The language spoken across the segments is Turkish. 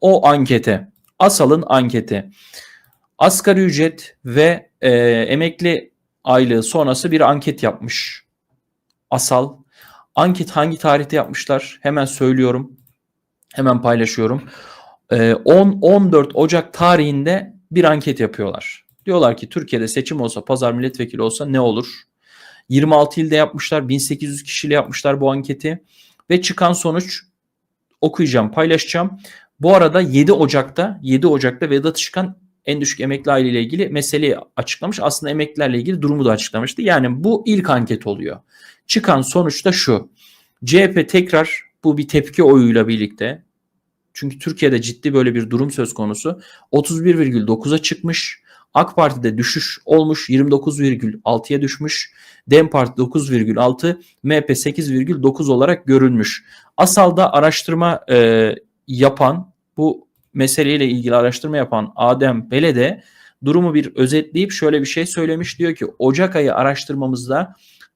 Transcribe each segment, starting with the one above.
o ankete. Asal'ın anketi. Asgari ücret ve e, emekli aylığı sonrası bir anket yapmış. Asal. Anket hangi tarihte yapmışlar? Hemen söylüyorum. Hemen paylaşıyorum. E, 10-14 Ocak tarihinde bir anket yapıyorlar. Diyorlar ki Türkiye'de seçim olsa, pazar milletvekili olsa ne olur? 26 ilde yapmışlar, 1800 kişiyle yapmışlar bu anketi ve çıkan sonuç okuyacağım, paylaşacağım. Bu arada 7 Ocak'ta 7 Ocak'ta Vedat Işıkhan en düşük emekli aileyle ilgili meseleyi açıklamış. Aslında emeklilerle ilgili durumu da açıklamıştı. Yani bu ilk anket oluyor. Çıkan sonuç da şu. CHP tekrar bu bir tepki oyuyla birlikte çünkü Türkiye'de ciddi böyle bir durum söz konusu. 31,9'a çıkmış. AK Parti'de düşüş olmuş 29,6'ya düşmüş. DEM Parti 9,6, MHP 8,9 olarak görülmüş. Asal'da araştırma e, yapan bu meseleyle ilgili araştırma yapan Adem Belede durumu bir özetleyip şöyle bir şey söylemiş. Diyor ki Ocak ayı araştırmamızda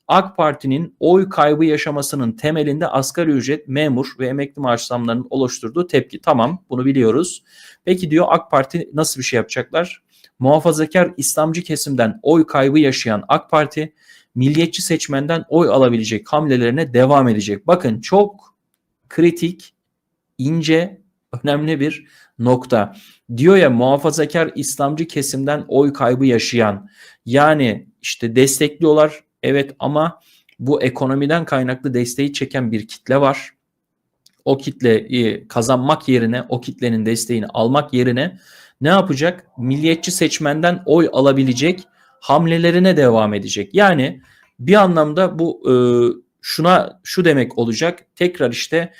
AK Parti'nin oy kaybı yaşamasının temelinde asgari ücret, memur ve emekli maaş zamlarının oluşturduğu tepki. Tamam bunu biliyoruz. Peki diyor AK Parti nasıl bir şey yapacaklar? Muhafazakar İslamcı kesimden oy kaybı yaşayan AK Parti milliyetçi seçmenden oy alabilecek hamlelerine devam edecek. Bakın çok kritik, ince, önemli bir nokta. Diyor ya muhafazakar İslamcı kesimden oy kaybı yaşayan yani işte destekliyorlar evet ama bu ekonomiden kaynaklı desteği çeken bir kitle var. O kitleyi kazanmak yerine o kitlenin desteğini almak yerine ne yapacak? Milliyetçi seçmenden oy alabilecek hamlelerine devam edecek. Yani bir anlamda bu e, şuna şu demek olacak. Tekrar işte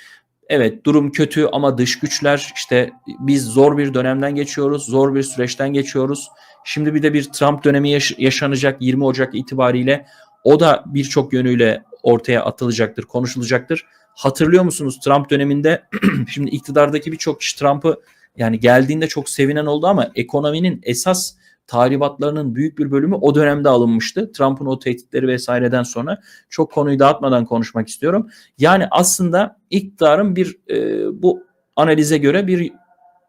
evet durum kötü ama dış güçler işte biz zor bir dönemden geçiyoruz, zor bir süreçten geçiyoruz. Şimdi bir de bir Trump dönemi yaş- yaşanacak 20 Ocak itibariyle. O da birçok yönüyle ortaya atılacaktır, konuşulacaktır. Hatırlıyor musunuz Trump döneminde şimdi iktidardaki birçok kişi Trump'ı yani geldiğinde çok sevinen oldu ama ekonominin esas tahribatlarının büyük bir bölümü o dönemde alınmıştı. Trump'ın o tehditleri vesaireden sonra çok konuyu dağıtmadan konuşmak istiyorum. Yani aslında iktidarın bir e, bu analize göre bir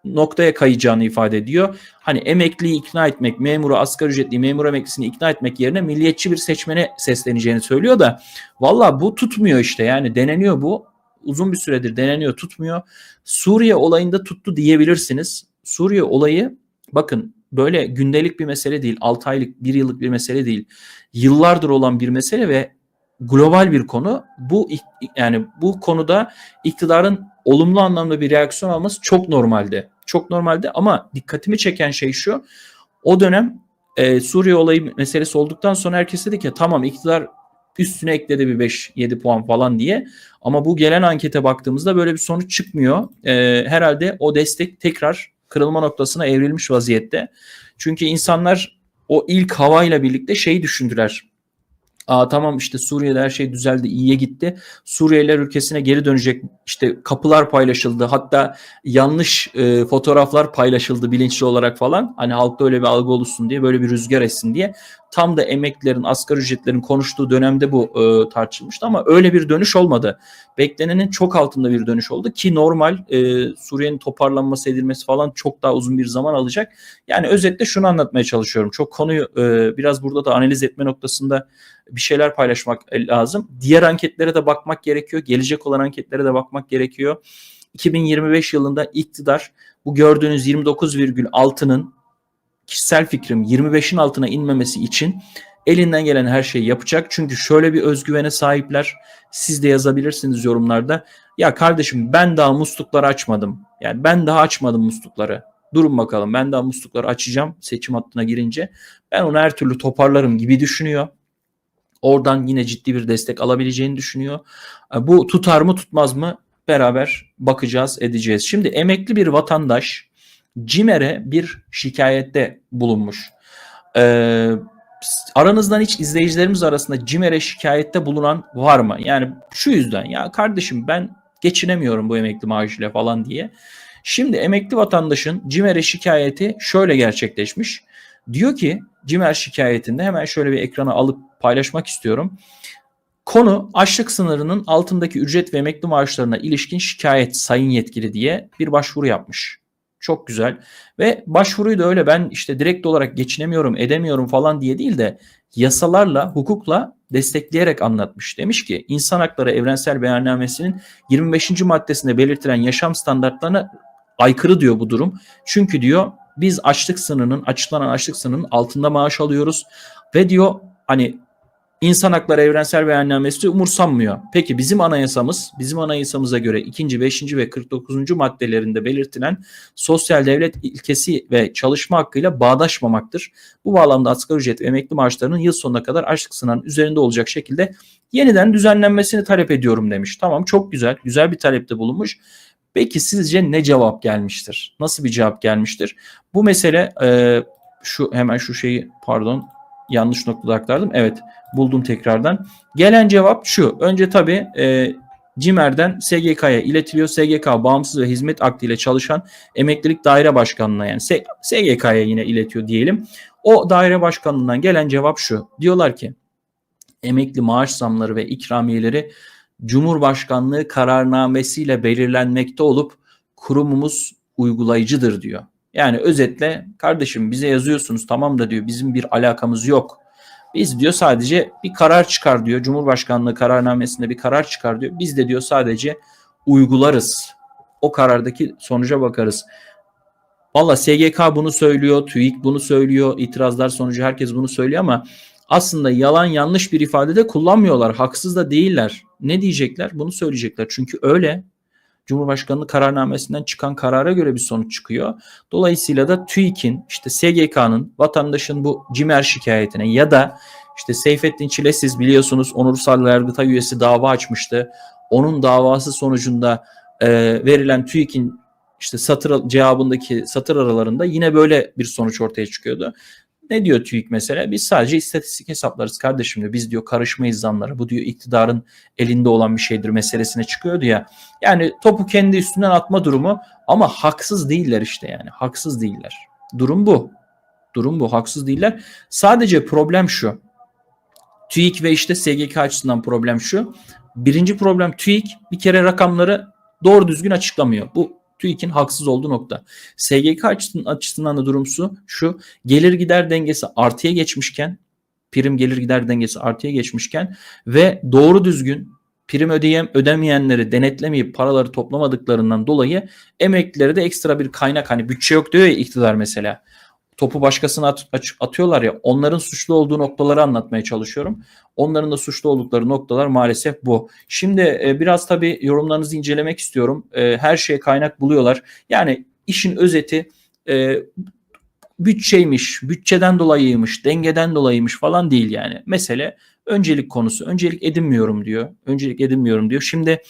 noktaya kayacağını ifade ediyor. Hani emekliyi ikna etmek, memuru, asgari ücretli, memur emeklisini ikna etmek yerine milliyetçi bir seçmene sesleneceğini söylüyor da valla bu tutmuyor işte yani deneniyor bu. Uzun bir süredir deneniyor tutmuyor. Suriye olayında tuttu diyebilirsiniz. Suriye olayı bakın böyle gündelik bir mesele değil. 6 aylık, 1 yıllık bir mesele değil. Yıllardır olan bir mesele ve global bir konu. Bu yani bu konuda iktidarın olumlu anlamda bir reaksiyon alması çok normalde. Çok normalde ama dikkatimi çeken şey şu. O dönem e, Suriye olayı meselesi olduktan sonra herkes dedi ki tamam iktidar üstüne ekledi bir 5-7 puan falan diye. Ama bu gelen ankete baktığımızda böyle bir sonuç çıkmıyor. E, herhalde o destek tekrar kırılma noktasına evrilmiş vaziyette. Çünkü insanlar o ilk havayla birlikte şeyi düşündüler. Aa tamam işte Suriye'de her şey düzeldi, iyiye gitti. Suriyeliler ülkesine geri dönecek. İşte kapılar paylaşıldı. Hatta yanlış e, fotoğraflar paylaşıldı bilinçli olarak falan. Hani halkta öyle bir algı oluşsun diye, böyle bir rüzgar etsin diye. Tam da emeklilerin, asgari ücretlerin konuştuğu dönemde bu e, tartışılmıştı ama öyle bir dönüş olmadı. Beklenenin çok altında bir dönüş oldu ki normal e, Suriye'nin toparlanması edilmesi falan çok daha uzun bir zaman alacak. Yani özetle şunu anlatmaya çalışıyorum. Çok konuyu e, biraz burada da analiz etme noktasında bir şeyler paylaşmak lazım. Diğer anketlere de bakmak gerekiyor. Gelecek olan anketlere de bakmak gerekiyor. 2025 yılında iktidar bu gördüğünüz 29,6'nın kişisel fikrim 25'in altına inmemesi için elinden gelen her şeyi yapacak. Çünkü şöyle bir özgüvene sahipler. Siz de yazabilirsiniz yorumlarda. Ya kardeşim ben daha muslukları açmadım. Yani ben daha açmadım muslukları. Durun bakalım ben daha muslukları açacağım seçim hattına girince. Ben onu her türlü toparlarım gibi düşünüyor. Oradan yine ciddi bir destek alabileceğini düşünüyor. Bu tutar mı tutmaz mı beraber bakacağız edeceğiz. Şimdi emekli bir vatandaş CİMER'e bir şikayette bulunmuş. Ee, aranızdan hiç izleyicilerimiz arasında CİMER'e şikayette bulunan var mı? Yani şu yüzden ya kardeşim ben geçinemiyorum bu emekli maaşıyla falan diye. Şimdi emekli vatandaşın CİMER'e şikayeti şöyle gerçekleşmiş. Diyor ki CİMER şikayetinde hemen şöyle bir ekrana alıp paylaşmak istiyorum. Konu açlık sınırının altındaki ücret ve emekli maaşlarına ilişkin şikayet sayın yetkili diye bir başvuru yapmış Çok güzel. Ve başvuruyu da öyle ben işte direkt olarak geçinemiyorum, edemiyorum falan diye değil de yasalarla, hukukla destekleyerek anlatmış. Demiş ki insan hakları evrensel beyannamesinin 25. maddesinde belirtilen yaşam standartlarına aykırı diyor bu durum. Çünkü diyor biz açlık sınırının açıklanan açlık sınırının altında maaş alıyoruz ve diyor hani İnsan Hakları Evrensel Beyannamesi umursanmıyor. Peki bizim anayasamız, bizim anayasamıza göre 2. 5. ve 49. maddelerinde belirtilen sosyal devlet ilkesi ve çalışma hakkıyla bağdaşmamaktır. Bu bağlamda asgari ücret ve emekli maaşlarının yıl sonuna kadar açlık sınırının üzerinde olacak şekilde yeniden düzenlenmesini talep ediyorum demiş. Tamam çok güzel, güzel bir talepte bulunmuş. Peki sizce ne cevap gelmiştir? Nasıl bir cevap gelmiştir? Bu mesele e, şu hemen şu şeyi pardon yanlış noktada aktardım. Evet buldum tekrardan. Gelen cevap şu. Önce tabii e, CİMER'den SGK'ya iletiliyor. SGK bağımsız ve hizmet akdiyle çalışan emeklilik daire başkanlığına yani SGK'ya yine iletiyor diyelim. O daire başkanlığından gelen cevap şu. Diyorlar ki emekli maaş zamları ve ikramiyeleri Cumhurbaşkanlığı kararnamesiyle belirlenmekte olup kurumumuz uygulayıcıdır diyor. Yani özetle kardeşim bize yazıyorsunuz tamam da diyor bizim bir alakamız yok. Biz diyor sadece bir karar çıkar diyor. Cumhurbaşkanlığı kararnamesinde bir karar çıkar diyor. Biz de diyor sadece uygularız. O karardaki sonuca bakarız. Valla SGK bunu söylüyor, TÜİK bunu söylüyor, itirazlar sonucu herkes bunu söylüyor ama aslında yalan yanlış bir ifade de kullanmıyorlar. Haksız da değiller. Ne diyecekler? Bunu söyleyecekler. Çünkü öyle. Cumhurbaşkanlığı kararnamesinden çıkan karara göre bir sonuç çıkıyor. Dolayısıyla da TÜİK'in işte SGK'nın vatandaşın bu CİMER şikayetine ya da işte Seyfettin Çilesiz biliyorsunuz onursal yargıtay üyesi dava açmıştı. Onun davası sonucunda e, verilen TÜİK'in işte satır cevabındaki satır aralarında yine böyle bir sonuç ortaya çıkıyordu. Ne diyor TÜİK mesela? Biz sadece istatistik hesaplarız kardeşim diyor. Biz diyor karışmayız zanlara. Bu diyor iktidarın elinde olan bir şeydir meselesine çıkıyordu ya. Yani topu kendi üstünden atma durumu ama haksız değiller işte yani. Haksız değiller. Durum bu. Durum bu. Haksız değiller. Sadece problem şu. TÜİK ve işte SGK açısından problem şu. Birinci problem TÜİK bir kere rakamları doğru düzgün açıklamıyor. Bu TÜİK'in haksız olduğu nokta. SGK açısından, da durum şu gelir gider dengesi artıya geçmişken prim gelir gider dengesi artıya geçmişken ve doğru düzgün prim ödeyem ödemeyenleri denetlemeyip paraları toplamadıklarından dolayı emeklilere de ekstra bir kaynak hani bütçe yok diyor ya iktidar mesela topu başkasına at, atıyorlar ya onların suçlu olduğu noktaları anlatmaya çalışıyorum. Onların da suçlu oldukları noktalar maalesef bu. Şimdi e, biraz tabii yorumlarınızı incelemek istiyorum. E, her şeye kaynak buluyorlar. Yani işin özeti e, bütçeymiş, bütçeden dolayıymış, dengeden dolayıymış falan değil yani. Mesele öncelik konusu. Öncelik edinmiyorum diyor. Öncelik edinmiyorum diyor. Şimdi